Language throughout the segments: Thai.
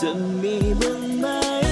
จะมีบ้างไหม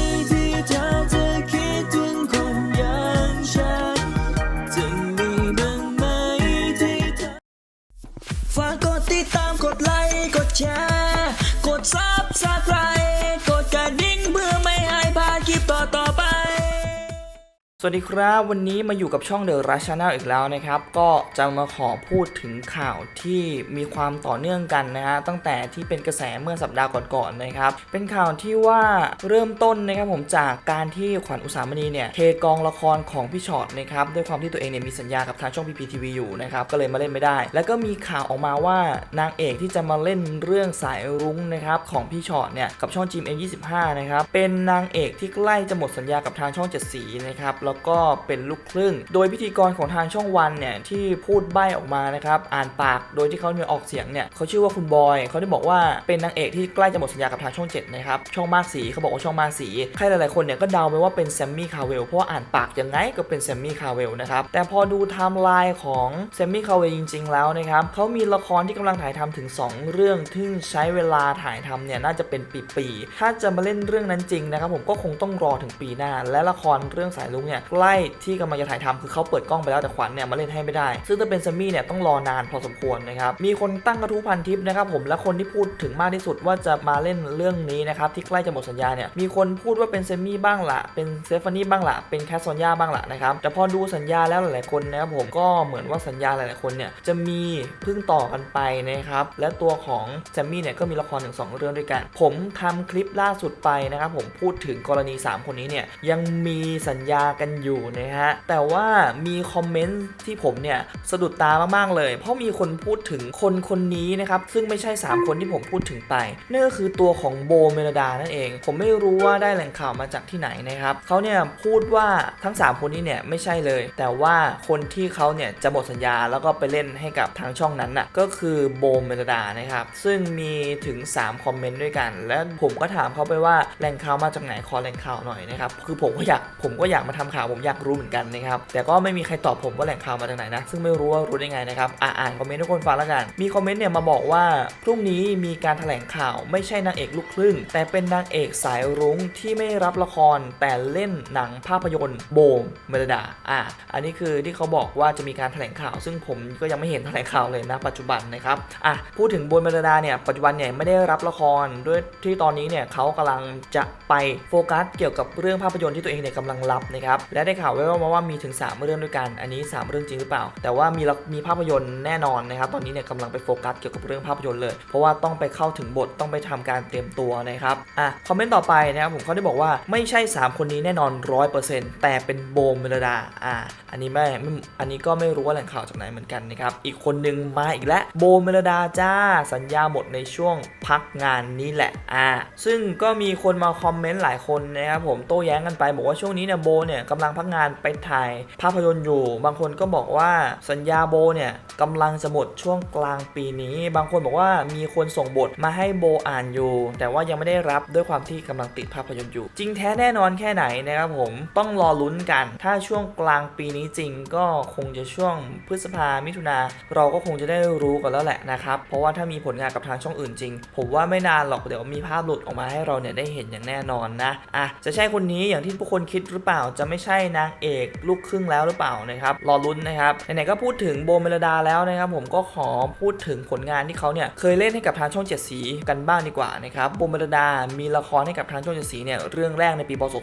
สวัสดีครับวันนี้มาอยู่กับช่อง The Rush Channel อีกแล้วนะครับ ก็จะมาขอพูดถึงข่าวที่มีความต่อเนื่องกันนะฮะตั้งแต่ที่เป็นกระแสเมื่อสัปดาห์ก่อนๆนะครับ เป็นข่าวที่ว่าเริ่มต้นนะครับผมจากการที่ขวัญอุสามณีเนี่ยเทกองละครของพี่ช็อตนะครับด้วยความที่ตัวเองเนี่ยมีสัญญากับทางช่อง PPTV อยู่นะครับก็เลยมาเล่นไม่ได้ แล้วก็มีข่าวออกมาว่านางเอกที่จะมาเล่นเรื่องสายรุ้งนะครับของพี่ช็อตเนี่ยกับช่อง GM25 นะครับเป็นนางเอกที่ใกล้จะหมดสัญญากับทางช่องเจ็ดสีนะครับแล้วก็เป็นลูกครึ่ง โดยพิธีกรของทางช่องวันเนี่ยที่พูดใบ้ออกมานะครับอ่านปากโดยที่เขาเนี่ยออกเสียงเนี่ยเขาชื่อว่าคุณบอยเขาได้บอกว่าเป็นนางเอกที่ใกล้จะหมดสัญญากับทางช่องเจ็ดนะครับช่องมากสีเขาบอกว่าช่องมากสีใครหลายๆคนเนี่ยก็เดาไปว่าเป็นแซมมี่คาเวลเพราะว่าอ่านปากยังไงก็เป็นแซมมี่คาเวลนะครับแต่พอดูไทม์ไลน์ของแซมมี่คาเวลจริง ๆ แล้วนะครับเขามีละครที่กำลังถ่ายทำถึง 2 เรื่องที่ใช้เวลาถ่ายทำเนี่ยน่าจะเป็นปีๆถ้าจะมาเล่นเรื่องนั้นจริงนะครับผมก็คงต้องรอถึงปีหน้า และละครเรื่องสายลุงเนี่ยใกล้ที่กำลังจะถ่ายทำคือเขาเปิดกล้องไปแล้วแต่ขวัญเนี่ยมาเล่นให้ไม่ได้ ซึ่งถ้าเป็นแซมมี่เนี่ยต้องรอนานพอสมควรนะครับมีคนตั้งกระทู้พันทิปนะครับผมและคนที่พูดถึงมากที่สุดว่าจะมาเล่นเรื่องนี้นะครับที่ใกล้จะหมดสัญญาเนี่ยมีคนพูดว่าเป็นเซมมี่บ้างละเป็นเซฟานี่บ้างละเป็นแคสซอนยาบ้างละนะครับแต่พอดูสัญญาแล้วหลายๆคนนะครับผมก็เหมือนว่าสัญญาหลายๆคนเนี่ยจะมีพึ่งต่อกันไปนะครับและตัวของแซมมี่เนี่ยก็มีละครถึงสองเรื่องด้วยกัน ผมทำคลิปล่าสุดไปนะครับผมพูดถึงกรณี 3 คนนี้เนี่ยยังมีสัญญากันอยู่นะฮะ แต่ว่ามีคอมเมนต์ที่ผมเนี่ยสะดุดตามากๆเลย เพราะมีคนพูดถึงคนคนนี้นะครับ ซึ่งไม่ใช่ 3 คนที่ผมพูดถึงไปนั่นก็คือตัวของโบเมลดานั่นเอง ผมไม่รู้ว่าได้แหล่งข่าวมาจากที่ไหนนะครับเขาเนี่ยพูดว่าทั้ง 3 คนนี้เนี่ยไม่ใช่เลย แต่ว่าคนที่เขาเนี่ยจะหมดสัญญาแล้วก็ไปเล่นให้กับทางช่องนั้นน่ะก็คือโบเมลดานะครับซึ่งมีถึง 3 คอมเมนต์ด้วยกัน และผมก็ถามเขาไปว่าแหล่งข่าวมาจากไหนขอแหล่งข่าวหน่อยนะครับคือผมก็อยากผมก็อยากมาทำข่าวผมอยากรู้เหมือนกันนะครับแต่ก็ไม่มีใครตอบผมว่าแหล่งข่าวมาจากไหนนะ ซึ่งไม่รู้ว่ารู้ได้ไงนะครับอะอ่านคอมเมนต์ทุกคนฟังแล้วกัน มีคอมเมนต์เนี่ยมาบอกว่าพรุ่งนี้มีการแถลงข่าวไม่ใช่นางเอกลูกครึ่ง แต่เป็นนางเอกสายรุ้งที่ไม่รับละครแต่เล่นหนังภาพยนตร์โบมเมลดาอะอันนี้คือที่เขาบอกว่าจะมีการแถลงข่าว ซึ่งผมก็ยังไม่เห็นแถลงข่าวเลยนะ ปัจจุบันนะครับอะพูดถึงโบมเมลดาเนี่ยปัจจุบันเนี่ยไม่ได้รับละครด้วยที่ตอนนี้เนี่ยเขากำลังจะไปโฟกัสเกี่ยวกับเรื่องภาพยนตร์ที่ตัวเองเนี่ยกำลังรับนะครับและได้ข่าวไว้ว่าว่ามีถึง 3 เรื่องด้วยกัน อันนี้ 3 เรื่องจริงหรือเปล่า แต่ว่ามีมีภาพยนตร์แน่นอนนะครับ ตอนนี้เนี่ยกำลังไปโฟกัสเกี่ยวกับเรื่องภาพยนตร์เลย เพราะว่าต้องไปเข้าถึงบท ต้องไปทำการเตรียมตัวนะครับ อะ คอมเมนต์ต่อไปนะครับ ผมเขาได้บอกว่าไม่ใช่ 3 คนนี้แน่นอน 100%แต่เป็นโบมเมลดา อะอันนี้ไม่ไม่ อันนี้ก็ไม่รู้ว่าแหล่งข่าวจากไหนเหมือนกันนะครับ อีกคนนึงมาอีกแล้ว โบเมลดาจ้า สัญญาหมดในช่วงพักงานนี้แหละ อะซึ่งก็มีคนมาคอมเมนต์หลายคนนะครับผม โต้แย้งกันไป บอกว่าช่วงนี้เนี่ยโบเนี่ยกำลังพักงานไปถ่ายภาพยนตร์อยู่ บางคนก็บอกว่าสัญญาโบเนี่ยกำลังจะหมดช่วงกลางปีนี้ บางคนบอกว่ามีคนส่งบทมาให้โบอ่านอยู่ แต่ว่ายังไม่ได้รับด้วยความที่กำลังติดภาพยนตร์อยู่ จริงแท้แน่นอนแค่ไหนนะครับผมต้องรอลุ้นกัน ถ้าช่วงกลางปีนี้จริงก็คงจะช่วงพฤษภามิถุนาเราก็คงจะได้รู้กันแล้วแหละนะครับเพราะว่าถ้ามีผลงานกับทางช่องอื่นจริง ผมว่าไม่นานหรอกเดี๋ยวมีภาพหลุดออกมาให้เราเนี่ยได้เห็นอย่างแน่นอนนะอะจะใช่คนนี้อย่างที่ทุกคนคิดหรือเปล่าจะไม่ใช่นางเอกลูกครึ่งแล้วหรือเปล่านะครับรอลุ้นนะครับไหนๆก็พูดถึงโบเมลดาแล้วนะครับผมก็ขอพูดถึงผลงานที่เขาเนี่ยเคยเล่นให้กับทางช่องเจ็ดสีกันบ้างดีกว่านะครับโบเมลดามีละครให้กับทางช่องเจ็ดสีเนี่ยเรื่องแรกในปีพศ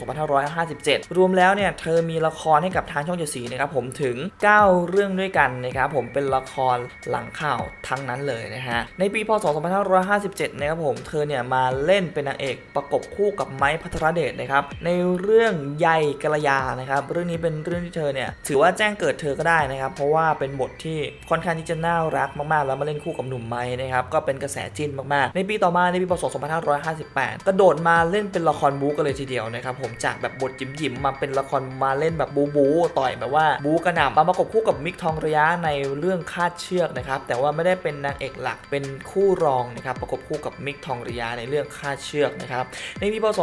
2557 รวมแล้วเนี่ยเธอมีละครให้กับทางช่องเจ็ดสีนะครับผมถึง 9 เรื่องด้วยกันนะครับผมเป็นละครหลังข่าวทั้งนั้นเลยนะฮะในปีพศ2557นะครับผมเธอเนี่ยมาเล่นเป็นนางเอกประกบคู่กับไม้พัทรเดชนะครับในเรื่องใยกัลยานะครับเรื่องนี้เป็นเรื่องที่เธอเนี่ยถือว่าแจ้งเกิดเธอก็ได้นะครับ เพราะว่าเป็นบทที่ค่อนข้างที่จะน่ารักมากๆ แล้วมาเล่นคู่กับหนุ่มไม้นะครับก็เป็นกระแสจิ้นมากๆ ในปีต่อมาในปีพศ2558 กระโดดมาเล่นเป็นละครบู๊กันเลยทีเดียวนะครับผมจากแบบบทจิ๋มๆมาเป็นละครมาเล่นแบบบู๊บู๊ต่อยแบบว่าบู๊กระหน่ำมาประกบคู่กับมิกทองระยะในเรื่องคาดเชือกนะครับแต่ว่าไม่ได้เป็นนางเอกหลักเป็นคู่รองนะครับประกบคู่กับมิกทองระยะในเรื่องคาดเชือกนะครับในปีพศ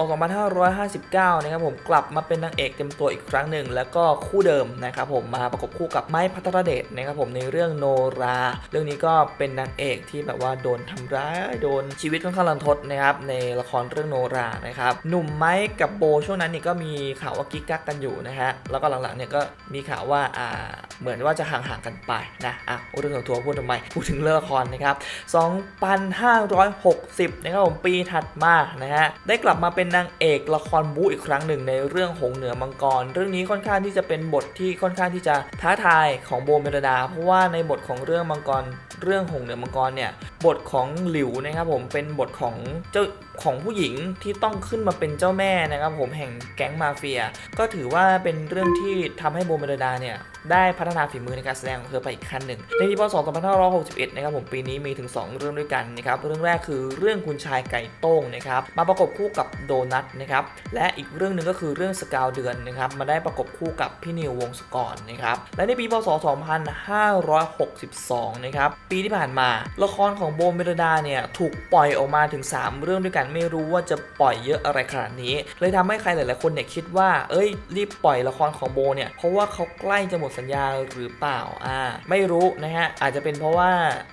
2559 นะครับผมกลับมาเป็นนางเอกเต็มตัวอีกอีกครั้งหนึ่งแล้วก็คู่เดิมนะครับผมมาประกบคู่กับไม้พัทรเดชนะครับผมในเรื่องโนรา เรื่องนี้ก็เป็นนางเอกที่แบบว่าโดนทำร้ายโดนชีวิตค่อนข้างรันทดนะครับในละครเรื่องโนรานะครับหนุ่มไม้กับโบช่วงนั้นนี่ก็มีข่าวว่ากิ๊กกักกันอยู่นะฮะแล้วก็หลังๆเนี่ยก็มีข่าวว่าอ่าเหมือนว่าจะห่างๆกันไปนะอะเรื่องของทัวร์พูดทำไมพูดถึงเรื่องละครนะครับ2,560นะครับผมปีถัดมานะฮะได้กลับมาเป็นนางเอกละครบู๊อีกครั้งหนึ่งในเรื่องหงเหนือมังกรเรื่องนี้ค่อนข้างที่จะเป็นบทที่ค่อนข้างที่จะท้าทายของโบเมรดา เพราะว่าในบทของเรื่องมังกร เรื่องหงเหนือมังกรเนี่ยบทของหลิวนะครับผมเป็นบทของเจ้าของผู้หญิงที่ต้องขึ้นมาเป็นเจ้าแม่นะครับผมแห่งแก๊งมาเฟีย ก็ถือว่าเป็นเรื่องที่ทำให้โบเมลดาเนี่ยได้พัฒนาฝีมือในการแสดงของเธอไปอีกขั้นหนึ่ง ในปีพศ2561 นะครับผมปีนี้มีถึง 2 เรื่องด้วยกันนะครับเรื่องแรกคือเรื่องคุณชายไก่โต้งนะครับมาประกบคู่กับโดนัทนะครับและอีกเรื่องหนึ่งก็คือเรื่องสกาวเดือนนะครับมาได้ประกบคู่กับพี่นิววงศกรนะครับและในปีพศ2562 นะครับปีที่ผ่านมา ละครของโบเมลดาเนี่ยถูกปล่อยออกมาถึง 3 เรื่องด้วยกันไม่รู้ว่าจะปล่อยเยอะอะไรขนาดนี้ เลยทำให้ใครหลาย ๆ คนเนี่ยคิดว่า เอ้ย รีบปล่อยละครของโบเนี่ยเพราะว่าเขาใกล้จะหมดสัญญาหรือเปล่าอ่าไม่รู้นะฮะอาจจะเป็นเพราะว่า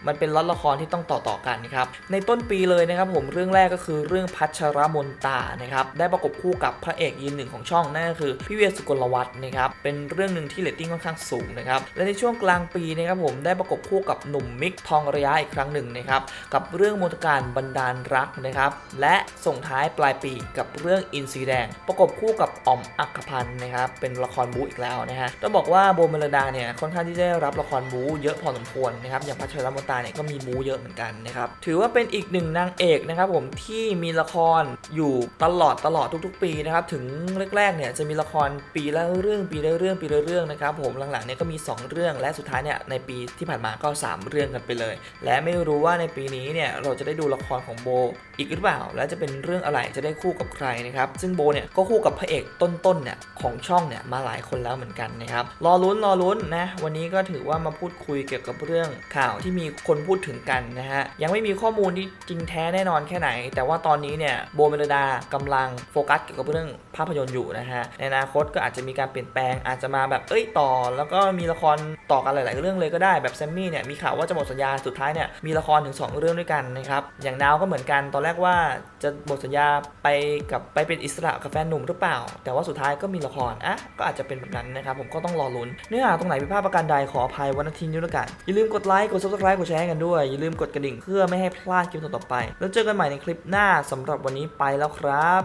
มันเป็นล็อตละครที่ต้องต่อต่อกันครับในต้นปีเลยนะครับผมเรื่องแรกก็คือเรื่องพัชรมนตานะครับได้ประกบคู่กับพระเอกยืนหนึ่งของช่องนั่นก็คือพี่เวียสุกลวัฒน์นะครับเป็นเรื่องหนึ่งที่เรตติ้งค่อนข้างสูงนะครับและในช่วงกลางปีนะครับผมได้ประกบคู่กับหนุ่มมิกทองระยะอีกครั้งหนึ่งนะครับกับเรื่องมนตการบันดาลรักนะครับและส่งท้ายปลายปีกับเรื่องอินซีแดง ประกบคู่กับอมอักพันธ์นะครับเป็นละครบู๊อีกแล้วนะฮะต้องบอกว่าโบเมลดาเนี่ยค่อนข้างที่จะได้รับละครบู๊เยอะพอสมควรนะครับอย่างพัชรมตาเนี่ยก็มีบู๊เยอะเหมือนกันนะครับถือว่าเป็นอีกหนึ่งนางเอกนะครับผมที่มีละครอยู่ตลอดตลอดทุก ๆ ปีนะครับถึงแรกๆเนี่ยจะมีละครปีละเรื่องปีละเรื่องปีละเรื่องนะครับผมหลังๆเนี่ยก็มี 2 เรื่องและสุดท้ายเนี่ยในปีที่ผ่านมาก็ 3 เรื่องกันไปเลย และไม่รู้ว่าในปีนี้เนี่ยเราจะได้ดูละครของโบ อีกหรือเปล่า และจะเป็นเรื่องอะไรจะได้คู่กับใครนะครับซึ่งโบเนี่ยก็คู่กับพระเอกต้นๆเนี่ยของช่องเนี่ยมาหลายคนแล้วเหมือนกันนะครับรอลุ้นรอลุ้นนะวันนี้ก็ถือว่ามาพูดคุยเกี่ยวกับเรื่องข่าวที่มีคนพูดถึงกันนะฮะยังไม่มีข้อมูลที่จริงแท้แน่นอนแค่ไหน แต่ว่าตอนนี้เนี่ยโบเมลดากำลังโฟกัสเกี่ยวกับเรื่องภาพยนตร์อยู่นะฮะในอนาคตก็อาจจะมีการเปลี่ยนแปลงอาจจะมาแบบเอ้ยต่อ แล้วก็มีละครต่อกันหลาย ๆ เรื่องเลยก็ได้แบบแซมมี่เนี่ยมีข่าวว่าจะหมดสัญญาสุดท้ายเนี่ยมีละครถึง 2 เรื่องด้วยกันนะครับอย่างนาวก็เหมือนกันตอนแรกว่าจะหมดสัญญาไปกับไปเป็นอิสระกับแฟนหนุ่มหรือเปล่า แต่ว่าสุดท้ายก็มีละครอะก็อาจจะเป็นแบบนั้นนะครับผมก็ต้องรอลุ้นเนื้อหาตรงไหนผิดพลาดประการใดขออภัยวันอาทิตย์นี้ด้วยกันอย่าลืมกดไลค์กด subscribe กดแชร์กันด้วยอย่าลืมกดกระดิ่งเพื่อไม่ให้พลาดคลิปต่อๆไป แล้วเจอกันใหม่ในคลิปหน้าสำหรับวันนี้ไปแล้วครับ